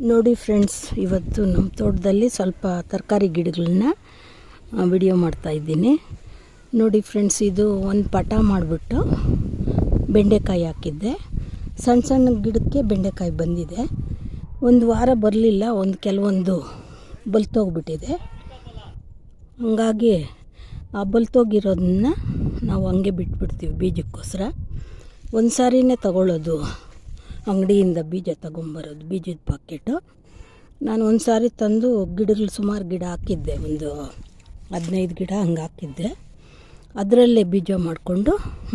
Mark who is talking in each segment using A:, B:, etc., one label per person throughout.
A: ನೋಡಿ ಫ್ರೆಂಡ್ಸ್, ಇವತ್ತು ನಮ್ಮ ತೋಟದಲ್ಲಿ ಸ್ವಲ್ಪ ತರಕಾರಿ ಗಿಡಗಳನ್ನ ವಿಡಿಯೋ ಮಾಡ್ತಾ ಇದ್ದೀನಿ. ನೋಡಿ ಫ್ರೆಂಡ್ಸ್, ಇದು ಒಂದು ಪಟ ಮಾಡಿಬಿಟ್ಟು ಬೆಂಡೆಕಾಯಿ ಹಾಕಿದ್ದೆ. ಸಣ್ಣ ಸಣ್ಣ ಗಿಡಕ್ಕೆ ಬೆಂಡೆಕಾಯಿ ಬಂದಿದೆ. ಒಂದು ವಾರ ಬರಲಿಲ್ಲ, ಒಂದು ಕೆಲವೊಂದು ಬಲ್ತೋಗ್ಬಿಟ್ಟಿದೆ. ಹಂಗಾಗಿ ಆ ಬಲ್ತೋಗಿರೋದನ್ನ ನಾವು ಹಂಗೆ ಬಿಟ್ಬಿಡ್ತೀವಿ ಬೀಜಕ್ಕೋಸ್ಕರ. ಒಂದು ಸಾರಿನೇ ತಗೊಳ್ಳೋದು. ಅಂಗಡಿಯಿಂದ ಬೀಜ ತಗೊಂಬರೋದು, ಬೀಜದ ಪಾಕೆಟು ನಾನು ಒಂದು ಸಾರಿ ತಂದು ಗಿಡಗಳು ಸುಮಾರು ಗಿಡ ಹಾಕಿದ್ದೆ, ಒಂದು ಹದಿನೈದು ಗಿಡ ಹಂಗೆ ಹಾಕಿದ್ದೆ ಅದರಲ್ಲೇ ಬೀಜ ಮಾಡಿಕೊಂಡು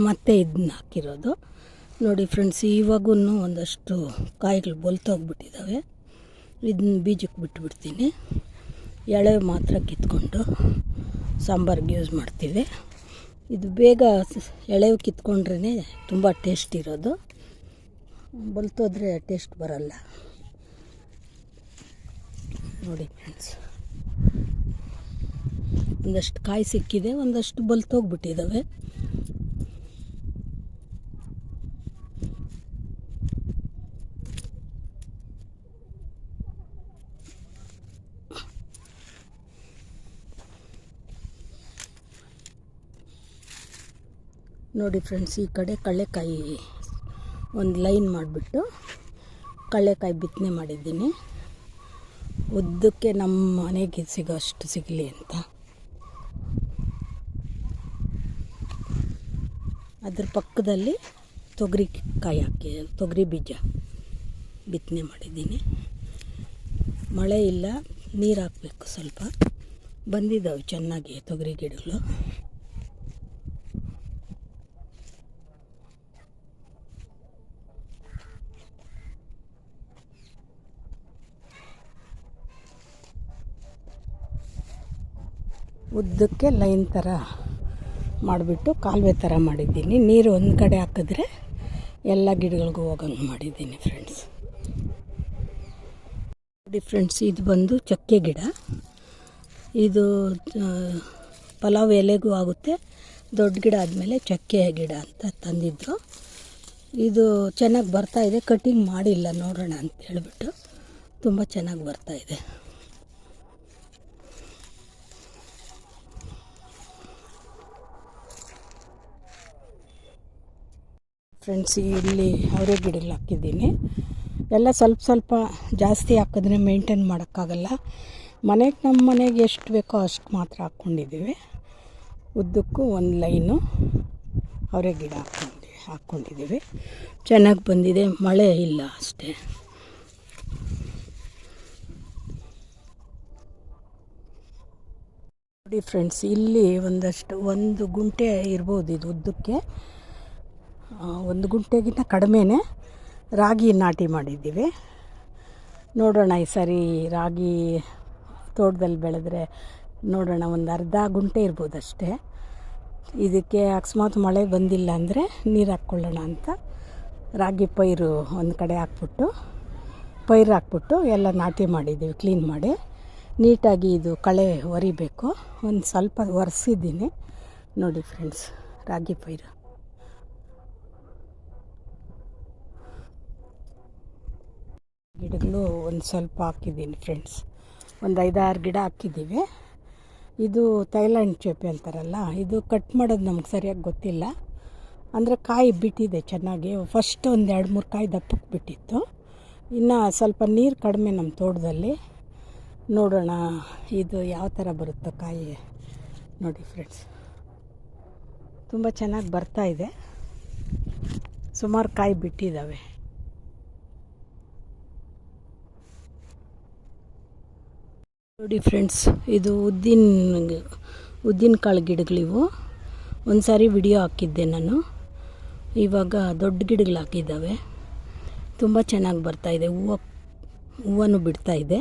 A: ಮತ್ತೆ ಇದನ್ನ ಹಾಕಿರೋದು. ನೋಡಿ ಫ್ರೆಂಡ್ಸ್ ಇವಾಗೂ ಒಂದಷ್ಟು ಕಾಯಿಗಳು ಬೊಲ್ತೋಗ್ಬಿಟ್ಟಿದ್ದಾವೆ ಇದನ್ನ ಬೀಜಕ್ಕೆ ಬಿಟ್ಬಿಡ್ತೀನಿ. ಎಳೆ ಮಾತ್ರ ಕಿತ್ಕೊಂಡು ಸಾಂಬಾರಿಗೆ ಯೂಸ್ ಮಾಡ್ತೀವಿ. ಇದು ಬೇಗ ಎಳೆ ಕಿತ್ಕೊಂಡ್ರೇ ತುಂಬ ಟೇಸ್ಟ್ ಇರೋದು. ಬಲ್ತೋದ್ರೆ ಟೇಸ್ಟ್ ಬರಲ್ಲ. ನೋಡಿ ಫ್ರೆಂಡ್ಸ್ ಒಂದಷ್ಟು ಕಾಯಿ ಸಿಕ್ಕಿದೆ, ಒಂದಷ್ಟು ಬಲ್ತೋಗ್ಬಿಟ್ಟಿದ್ದಾವೆ ನೋಡಿ ಫ್ರೆಂಡ್ಸ್ ಈ ಕಡೆ ಕಳ್ಳೆಕಾಯಿ ಒಂದು ಲೈನ್ ಮಾಡಿಬಿಟ್ಟು ಕಳ್ಳೆಕಾಯಿ ಬಿತ್ತನೆ ಮಾಡಿದ್ದೀನಿ. ಉದ್ದಕ್ಕೆ ನಮ್ಮ ಮನೆಗೆ ಸಿಗೋ ಅಷ್ಟು ಸಿಗಲಿ ಅಂತ. ಅದ್ರ ಪಕ್ಕದಲ್ಲಿ ತೊಗರಿ ಕಾಯಿ ಹಾಕಿ, ತೊಗರಿ ಬೀಜ ಬಿತ್ತನೆ ಮಾಡಿದ್ದೀನಿ. ಮಳೆ ಇಲ್ಲ, ನೀರು ಹಾಕಬೇಕು ಸ್ವಲ್ಪ. ಬಂದಿದ್ದಾವೆ ಚೆನ್ನಾಗಿ ತೊಗರಿ ಗಿಡಗಳು. ಉದ್ದಕ್ಕೆ ಲೈನ್ ಥರ ಮಾಡಿಬಿಟ್ಟು ಕಾಲುವೆ ಥರ ಮಾಡಿದ್ದೀನಿ. ನೀರು ಒಂದು ಕಡೆ ಹಾಕಿದ್ರೆ ಎಲ್ಲ ಗಿಡಗಳಿಗೂ ಹೋಗಂಗೆ ಮಾಡಿದ್ದೀನಿ ಫ್ರೆಂಡ್ಸ್ ನೋಡಿ ಇದು ಬಂದು ಚಕ್ಕೆ ಗಿಡ. ಇದು ಪಲಾವ್ ಎಲೆಗೂ ಆಗುತ್ತೆ. ದೊಡ್ಡ ಗಿಡ ಆದಮೇಲೆ ಚಕ್ಕೆ ಗಿಡ ಅಂತ ತಂದಿದ್ದರು ಇದು ಚೆನ್ನಾಗಿ ಬರ್ತಾ ಇದೆ. ಕಟಿಂಗ್ ಮಾಡಿಲ್ಲ, ನೋಡೋಣ ಅಂತ ಹೇಳ್ಬಿಟ್ಟು. ತುಂಬ ಚೆನ್ನಾಗಿ ಬರ್ತಾ ಫ್ರೆಂಡ್ಸ್ ಇಲ್ಲಿ ಅವರೆ ಗಿಡಲ್ಲಿ ಹಾಕಿದ್ದೀನಿ. ಎಲ್ಲ ಸ್ವಲ್ಪ ಸ್ವಲ್ಪ ಜಾಸ್ತಿ ಹಾಕಿದ್ರೆ ಮೇಂಟೈನ್ ಮಾಡೋಕ್ಕಾಗಲ್ಲ. ಮನೆಗೆ ನಮ್ಮ ಮನೆಗೆ ಎಷ್ಟು ಬೇಕೋ ಅಷ್ಟು ಮಾತ್ರ ಹಾಕ್ಕೊಂಡಿದ್ದೀವಿ ಉದ್ದಕ್ಕೂ ಒಂದು ಲೈನು ಅವರೆ ಗಿಡ ಹಾಕ್ಕೊಂಡು ಹಾಕ್ಕೊಂಡಿದ್ದೀವಿ ಚೆನ್ನಾಗಿ ಬಂದಿದೆ. ಮಳೆ ಇಲ್ಲ ಅಷ್ಟೇ. ನೋಡಿ ಫ್ರೆಂಡ್ಸ್ ಇಲ್ಲಿ ಒಂದಷ್ಟು ಒಂದು ಗುಂಟೆ ಇರ್ಬೋದು ಇದು ಉದ್ದಕ್ಕೆ. ಒಂದು ಗುಂಟೆಗಿಂತ ಕಡಿಮೆನೇ ರಾಗಿ ನಾಟಿ ಮಾಡಿದ್ದೀವಿ. ನೋಡೋಣ ಈ ಸರಿ ರಾಗಿ ತೋಟದಲ್ಲಿ ಬೆಳೆದ್ರೆ ನೋಡೋಣ, ಒಂದು ಅರ್ಧ ಗುಂಟೆ ಇರ್ಬೋದು ಅಷ್ಟೇ ಇದಕ್ಕೆ ಅಕಸ್ಮಾತ್ ಮಳೆ ಬಂದಿಲ್ಲ ಅಂದರೆ ನೀರು ಹಾಕ್ಕೊಳ್ಳೋಣ ಅಂತ ರಾಗಿ ಪೈರು ಒಂದು ಕಡೆ ಹಾಕ್ಬಿಟ್ಟು, ಪೈರು ಹಾಕ್ಬಿಟ್ಟು ಎಲ್ಲ ನಾಟಿ ಮಾಡಿದ್ದೀವಿ, ಕ್ಲೀನ್ ಮಾಡಿ. ನೀಟಾಗಿ ಇದು ಕಳೆ ಒರಿಬೇಕು. ಒಂದು ಸ್ವಲ್ಪ ಒರೆಸಿದ್ದೀನಿ. ನೋಡಿ ಫ್ರೆಂಡ್ಸ್, ರಾಗಿ ಪೈರು. ಗಿಡಗಳು ಒಂದು ಸ್ವಲ್ಪ ಹಾಕಿದ್ದೀನಿ ಫ್ರೆಂಡ್ಸ್. ಒಂದು ಐದಾರು ಗಿಡ ಹಾಕಿದ್ದೀವಿ. ಇದು ಥೈಲ್ಯಾಂಡ್ ಚೇಪೆ ಅಂತಾರಲ್ಲ, ಇದು ಕಟ್ ಮಾಡೋದು ನಮ್ಗೆ ಸರಿಯಾಗಿ ಗೊತ್ತಿಲ್ಲ. ಅಂದರೆ ಕಾಯಿ ಬಿಟ್ಟಿದೆ ಚೆನ್ನಾಗಿ. ಫಸ್ಟ್ ಒಂದು ಎರಡು ಮೂರು ಕಾಯಿ ದಪ್ಪಕ್ಕೆ ಬಿಟ್ಟಿತ್ತು. ಇನ್ನು ಸ್ವಲ್ಪ ನೀರು ಕಡಿಮೆ ನಮ್ಮ ತೋಟದಲ್ಲಿ. ನೋಡೋಣ ಇದು ಯಾವ ಥರ ಬರುತ್ತೋ ಕಾಯಿ. ನೋಡಿ ಫ್ರೆಂಡ್ಸ್. ತುಂಬ ಚೆನ್ನಾಗಿ ಬರ್ತಾ ಇದೆ. ಸುಮಾರು ಕಾಯಿ ಬಿಟ್ಟಿದ್ದಾವೆ. ನೋಡಿ ಫ್ರೆಂಡ್ಸ್, ಇದು ಉದ್ದಿನ ಉದ್ದಿನ ಕಾಳು ಗಿಡಗಳಿವು ಒಂದು ಸಾರಿ ವಿಡಿಯೋ ಹಾಕಿದ್ದೆ ನಾನು. ಇವಾಗ ದೊಡ್ಡ ಗಿಡಗಳು ಹಾಕಿದ್ದಾವೆ. ತುಂಬ ಚೆನ್ನಾಗಿ ಬರ್ತಾಯಿದೆ ಹೂವು ಹೂವನ್ನು ಬಿಡ್ತಾ ಇದೆ.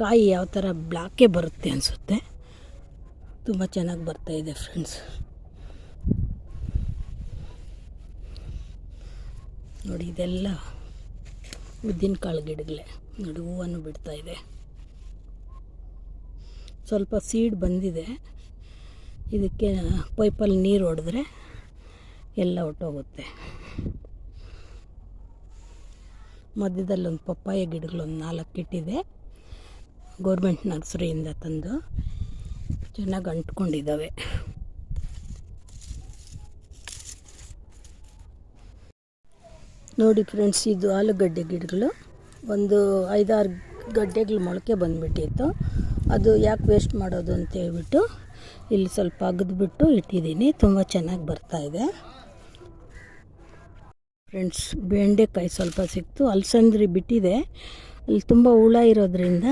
A: ಕಾಯಿ ಯಾವ ಥರ ಬ್ಲ್ಯಾಕೇ ಬರುತ್ತೆ ಅನಿಸುತ್ತೆ. ತುಂಬ ಚೆನ್ನಾಗಿ ಬರ್ತಾಯಿದೆ ಫ್ರೆಂಡ್ಸ್. ನೋಡಿ, ಇದೆಲ್ಲ ಉದ್ದಿನ ಕಾಳು ಗಿಡಗಳೇ. ನೋಡಿ ಹೂವನ್ನು ಬಿಡ್ತಾ ಇದೆ. ಸ್ವಲ್ಪ ಸೀಡ್ ಬಂದಿದೆ. ಇದಕ್ಕೆ ಪೈಪಲ್ಲಿ ನೀರು ಹೊಡೆದ್ರೆ ಎಲ್ಲ ಹೊಟ್ಟೋಗುತ್ತೆ ಮಧ್ಯದಲ್ಲಿ ಒಂದು ಪಪ್ಪಾಯ ಗಿಡಗಳೊಂದು ನಾಲ್ಕು ಇಟ್ಟಿದೆ. ಗೌರ್ಮೆಂಟ್ ನರ್ಸರಿಯಿಂದ ತಂದು ಚೆನ್ನಾಗಿ ಅಂಟ್ಕೊಂಡಿದ್ದಾವೆ. ನೋಡಿ ಫ್ರೆಂಡ್ಸ್, ಇದು ಆಲೂಗಡ್ಡೆ ಗಿಡಗಳು. ಒಂದು ಐದಾರು ಗಡ್ಡೆಗಳು ಮೊಳಕೆ ಬಂದುಬಿಟ್ಟಿತ್ತು. ಅದು ಯಾಕೆ ವೇಸ್ಟ್ ಮಾಡೋದು ಅಂತ ಹೇಳ್ಬಿಟ್ಟು ಇಲ್ಲಿ ಸ್ವಲ್ಪ ಅಗದ್ಬಿಟ್ಟು ಇಟ್ಟಿದ್ದೀನಿ. ತುಂಬ ಚೆನ್ನಾಗಿ ಬರ್ತಾಯಿದೆ ಫ್ರೆಂಡ್ಸ್ ಬೆಂಡೆಕಾಯಿ ಸ್ವಲ್ಪ ಸಿಕ್ತು. ಅಲ್ಸಂದ್ರಿ ಬಿಟ್ಟಿದೆ. ಅಲ್ಲಿ ತುಂಬ ಹುಳ ಇರೋದ್ರಿಂದ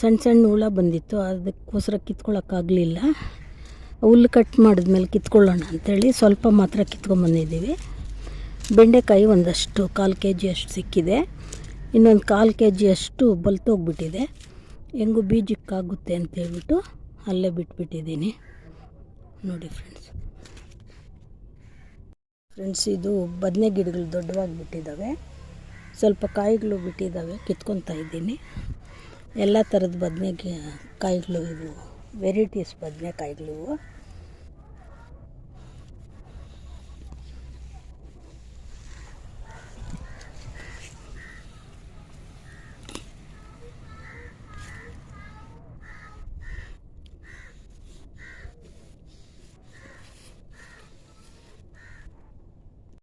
A: ಸಣ್ಣ ಸಣ್ಣ ಹುಳ ಬಂದಿತ್ತು. ಅದಕ್ಕೋಸ್ಕರ ಕಿತ್ಕೊಳ್ಳೋಕ್ಕಾಗಲಿಲ್ಲ ಹುಲ್ಲು ಕಟ್ ಮಾಡಿದ್ಮೇಲೆ ಕಿತ್ಕೊಳ್ಳೋಣ ಅಂಥೇಳಿ ಸ್ವಲ್ಪ ಮಾತ್ರ ಕಿತ್ಕೊಂಬಂದಿದ್ದೀವಿ. ಬೆಂಡೆಕಾಯಿ ಒಂದಷ್ಟು, ಕಾಲು ಕೆ ಜಿಯಷ್ಟು ಸಿಕ್ಕಿದೆ. ಇನ್ನೊಂದು ಕಾಲು ಕೆ ಜಿಯಷ್ಟು ಬಲ್ತೋಗ್ಬಿಟ್ಟಿದೆ ಹೆಂಗೂ ಬೀಜಕ್ಕಾಗುತ್ತೆ ಅಂತ ಹೇಳ್ಬಿಟ್ಟು ಅಲ್ಲೇ ಬಿಟ್ಬಿಟ್ಟಿದ್ದೀನಿ. ನೋಡಿ ಫ್ರೆಂಡ್ಸ್ ಫ್ರೆಂಡ್ಸ್ ಇದು ಬದನೆ ಗಿಡಗಳು ದೊಡ್ಡವಾಗಿ ಬಿಟ್ಟಿದ್ದಾವೆ. ಸ್ವಲ್ಪ ಕಾಯಿಗಳು ಬಿಟ್ಟಿದ್ದಾವೆ, ಕಿತ್ಕೊತಾ ಇದ್ದೀನಿ. ಎಲ್ಲ ಥರದ ಬದನೆ ಕಾಯಿಗಳು ಇವು ವೆರೈಟೀಸ್ ಬದನೆಕಾಯಿಗಳು ಇವು.